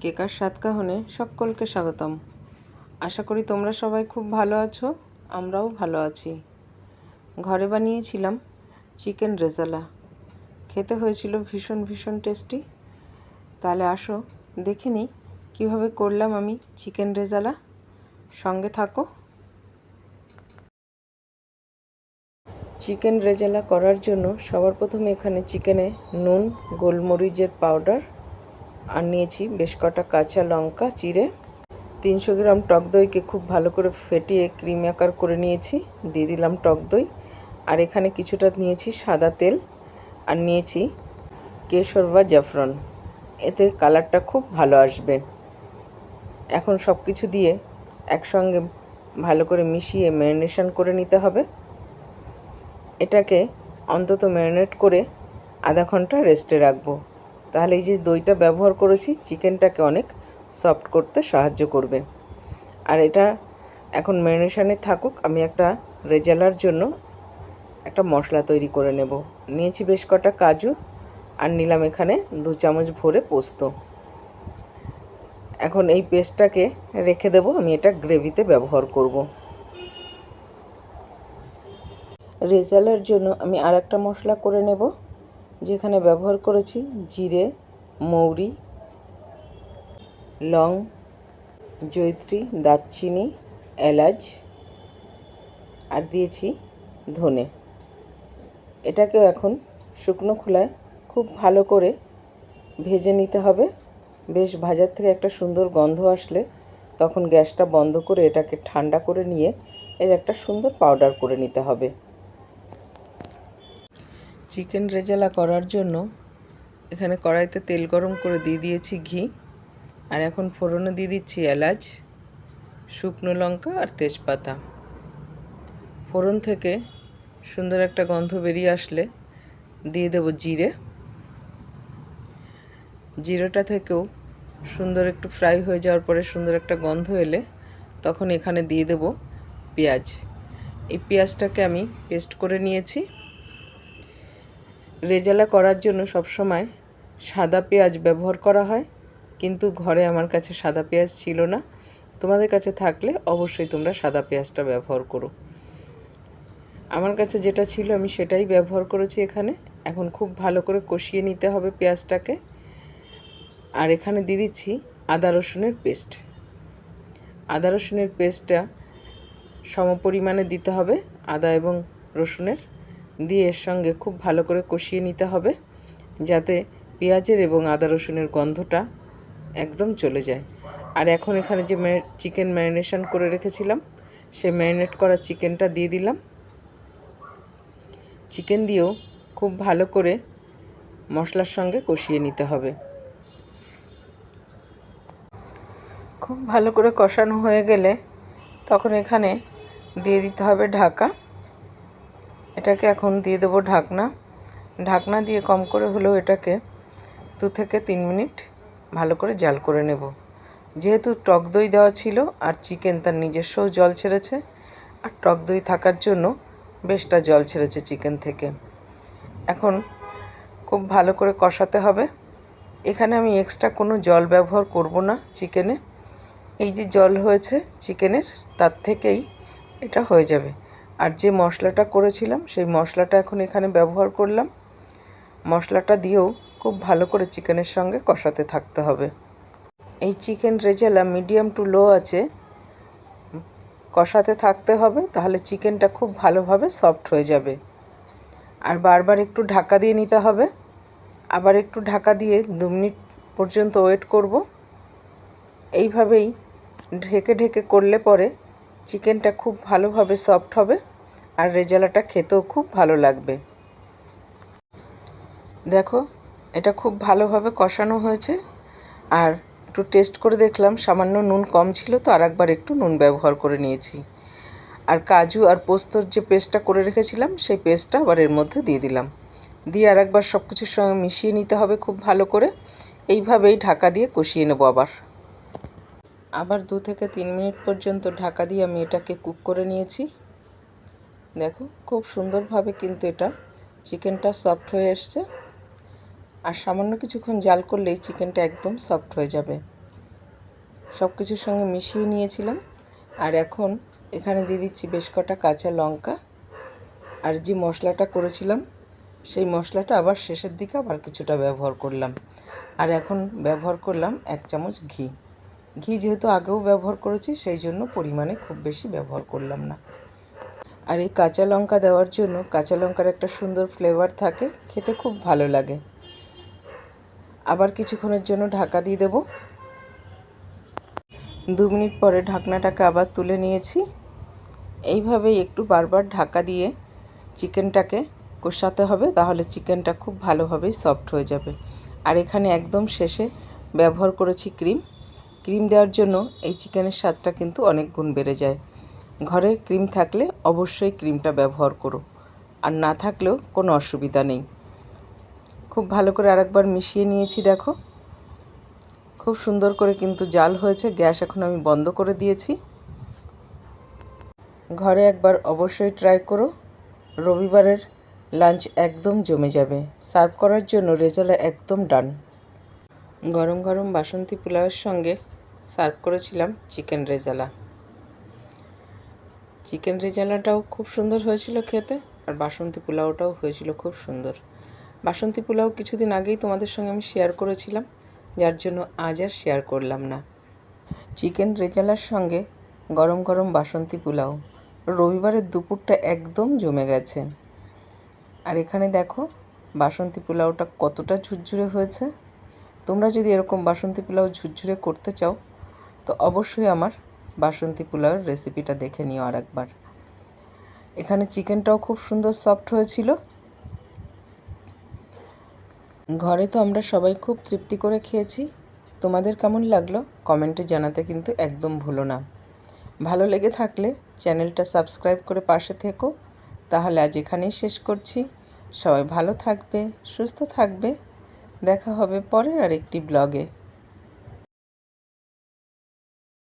কেকার সাতকাহনে সকলকে স্বাগতম। আশা করি তোমরা সবাই খুব ভালো আছো, আমরাও ভালো আছি। ঘরে বানিয়েছিলাম চিকেন রেজালা। খেতে হয়েছিল ভীষণ ভীষণ টেস্টি। তাহলে আসো, দেখে নিই কীভাবে করলাম আমি চিকেন রেজালা। সঙ্গে থাকো। চিকেন রেজালা করার জন্য সবার প্রথমে এখানে চিকেনে নুন, গোলমরিচের পাউডার আর নিয়েছি বেশ কটা কাঁচা লঙ্কা চিড়ে তিনশো গ্রাম টক দইকে খুব ভালো করে ফেটিয়ে ক্রিম আকার করে নিয়েছি। দিয়ে দিলাম টক দই। আর এখানে কিছুটা নিয়েছি সাদা তেল। আর নিয়েছি কেশর বা জাফরন। এতে কালারটা খুব ভালো আসবে। এখন সব কিছু দিয়ে একসঙ্গে ভালো করে মিশিয়ে ম্যারিনেশন করে নিতে হবে। এটাকে অন্তত ম্যারিনেট করে আধা ঘণ্টা রেস্টে রাখব। তাহলে এই যে দইটা ব্যবহার করেছি, চিকেনটাকে অনেক সফট করতে সাহায্য করবে। আর এটা এখন ম্যারিনেশনে থাকুক, আমি একটা রেজালার জন্য একটা মশলা তৈরি করে নেব। নিয়েছি বেশ কটা কাজু আর নিলাম এখানে দু চামচ ভরে পোস্ত। এখন এই পেস্টটাকে রেখে দেব, আমি এটা গ্রেভিতে ব্যবহার করব। রেজালার জন্য আমি আর একটা মশলা করে নেব। যেখানে ব্যবহার করেছি জিরে, মৌরি, লং জৈত্রী দারচিনি, এলাচ, আর দিয়েছি ধনে। এটাকেও এখন শুকনো খোলায় খুব ভালো করে ভেজে নিতে হবে। বেশ ভাজার থেকে একটা সুন্দর গন্ধ আসলে তখন গ্যাসটা বন্ধ করে এটাকে ঠান্ডা করে নিয়ে এর একটা সুন্দর পাউডার করে নিতে হবে। চিকেন রেজালা করার জন্য এখানে কড়াইতে তেল গরম করে দিয়ে দিয়েছি ঘি, আর এখন ফোড়নে দিয়ে দিচ্ছি এলাচ, শুকনো লঙ্কা আর তেজপাতা। ফোড়ন থেকে সুন্দর একটা গন্ধ বেরিয়ে আসলে দিয়ে দেব জিরে। জিরেটা থেকেও সুন্দর একটু ফ্রাই হয়ে যাওয়ার পরে সুন্দর একটা গন্ধ এলে তখন এখানে দিয়ে দেব পেঁয়াজ। এই পেঁয়াজটাকে আমি পেস্ট করে নিয়েছি। রেজালা করার জন্য সবসময় সাদা পেঁয়াজ ব্যবহার করা হয়, কিন্তু ঘরে আমার কাছে সাদা পেঁয়াজ ছিল না। তোমাদের কাছে থাকলে অবশ্যই তোমরা সাদা পেঁয়াজটা ব্যবহার করো। আমার কাছে যেটা ছিল আমি সেটাই ব্যবহার করেছি এখানে। এখন খুব ভালো করে কষিয়ে নিতে হবে পেঁয়াজটাকে। আর এখানে দিয়ে দিচ্ছি আদা রসুনের পেস্ট। আদা রসুনের পেস্টটা সমপরিমাণে দিতে হবে আদা এবং রসুনের দিয়ে এর সঙ্গে খুব ভালো করে কষিয়ে নিতে হবে, যাতে পেঁয়াজের এবং আদা রসুনের গন্ধটা একদম চলে যায়। আর এখন এখানে যে চিকেন ম্যারিনেশন করে রেখেছিলাম, সে ম্যারিনেট করা চিকেনটা দিয়ে দিলাম। চিকেন দিয়েও খুব ভালো করে মশলার সঙ্গে কষিয়ে নিতে হবে। খুব ভালো করে কষানো হয়ে গেলে তখন এখানে দিয়ে দিতে হবে ঢাকা। এটাকে এখন দিয়ে দেবো ঢাকনা। ঢাকনা দিয়ে কম করে হলেও এটাকে দু থেকে তিন মিনিট ভালো করে জাল করে নেব। যেহেতু টক দই দেওয়া ছিল আর চিকেন তার নিজস্ব জল ছেড়েছে, আর টক দই থাকার জন্য বেশটা জল ছেড়েছে চিকেন থেকে। এখন খুব ভালো করে কষাতে হবে। এখানে আমি এক্সট্রা কোনো জল ব্যবহার করব না চিকেনে। এই যে জল হয়েছে চিকেনের, তার থেকেই এটা হয়ে যাবে। আর যে মশলাটা করেছিলাম, সেই মশলাটা এখন এখানে ব্যবহার করলাম। মশলাটা দিয়েও খুব ভালো করে চিকেনের সঙ্গে কষাতে থাকতে হবে। এই chicken rezala medium to low আছে, কষাতে থাকতে হবে, তাহলে চিকেনটা খুব ভালোভাবে সফট হয়ে যাবে। আর বারবার একটু ঢাকা দিয়ে নিতে হবে। আবার একটু ঢাকা দিয়ে দু মিনিট পর্যন্ত ওয়েট করব। এইভাবেই ঢেকে ঢেকে করলে পরে চিকেনটা খুব ভালোভাবে সফট হবে। আর রেজালাটা খেতেও খুব ভালো লাগবে। দেখো, এটা খুব ভালোভাবে কষানো হয়েছে। আর একটু টেস্ট করে দেখলাম, সামান্য নুন কম ছিল, তো আর একবার একটু নুন ব্যবহার করে নিয়েছি। আর কাজু আর পোস্তর যে পেস্টটা করে রেখেছিলাম, সেই পেস্টটা আবার এর মধ্যে দিয়ে দিলাম। দিয়ে আর একবার সব কিছুর সঙ্গে মিশিয়ে নিতে হবে খুব ভালো করে। এইভাবেই ঢাকা দিয়ে কষিয়ে নেব আবার। আবার দু থেকে তিন মিনিট পর্যন্ত ঢাকা দিয়ে আমি এটাকে কুক করে নিয়েছি। দেখো, খুব সুন্দরভাবে কিন্তু এটা চিকেনটা সফট হয়ে এসছে। আর সামান্য কিছুক্ষণ জাল করলেই চিকেনটা একদম সফট হয়ে যাবে। সব কিছুর সঙ্গে মিশিয়ে নিয়েছিলাম। আর এখন এখানে দিয়ে দিচ্ছি বেশ কটা কাঁচা লঙ্কা। আর যে মশলাটা করেছিলাম, সেই মশলাটা আবার শেষের দিকে আবার কিছুটা ব্যবহার করলাম। আর এখন ব্যবহার করলাম এক চামচ ঘি। ঘি যেহেতু আগেও ব্যবহার করেছি, সেই জন্য পরিমাণে খুব বেশি ব্যবহার করলাম না। আর এই কাঁচা লঙ্কা দেওয়ার জন্য কাঁচা লঙ্কার একটা সুন্দর ফ্লেভার থাকে, খেতে খুব ভালো লাগে। আবার কিছুক্ষণের জন্য ঢাকা দিয়ে দেব। দু মিনিট পরে ঢাকনাটাকে আবার তুলে নিয়েছি। এইভাবেই একটু বারবার ঢাকা দিয়ে চিকেনটাকে কষাতে হবে, তাহলে চিকেনটা খুব ভালোভাবেই সফট হয়ে যাবে। আর এখানে একদম শেষে ব্যবহার করেছি ক্রিম। ক্রিম দেওয়ার জন্য এই চিকেনের স্বাদটা কিন্তু অনেক গুণ বেড়ে যায়। ঘরে ক্রিম থাকলে অবশ্যই ক্রিমটা ব্যবহার করো। আর না থাকলেও কোনো অসুবিধা নেই। খুব ভালো করে আরেকবার মিশিয়ে নিয়েছি, দেখো। খুব সুন্দর করে কিন্তু জাল হয়েছে, গ্যাস এখন আমি বন্ধ করে দিয়েছি। ঘরে একবার অবশ্যই ট্রাই করো। রবিবারের লাঞ্চ একদম জমে যাবে। সার্ভ করার জন্য রেজালা একদম ডান। গরম গরম বাসন্তী পোলাওয়ের সঙ্গে সার্ভ করেছিলাম চিকেন রেজালা। চিকেন রেজালাটাও খুব সুন্দর হয়েছিল খেতে, আর বাসন্তী পোলাওটাও হয়েছিল খুব সুন্দর। বাসন্তী পোলাও কিছুদিন আগেই তোমাদের সঙ্গে আমি শেয়ার করেছিলাম, যার জন্য আজ আর শেয়ার করলাম না। চিকেন রেজালার সঙ্গে গরম গরম বাসন্তী পোলাও, রবিবারের দুপুরটা একদম জমে গেছে। আর এখানে দেখো, বাসন্তী পোলাওটা কতটা ঝুরঝুরে হয়েছে। তোমরা যদি এরকম বাসন্তী পোলাও ঝুরঝুরে করতে চাও, তো অবশ্যই আমার বাসন্তী পোলাওয়ের রেসিপিটা দেখে নিও আর একবার এখানে চিকেনটাও খুব সুন্দর সফট হয়েছিল। ঘরে তো আমরা সবাই খুব তৃপ্তি করে খেয়েছি। তোমাদের কেমন লাগল? কমেন্টে জানাতে কিন্তু একদম ভুলো না। ভালো লেগে থাকলে চ্যানেলটা সাবস্ক্রাইব করে পাশে থেকো। তাহলে আজ এখানেই শেষ করছি। সবাই ভালো থাকবে, সুস্থ থাকবে। দেখা হবে পরের আরেকটি ব্লগে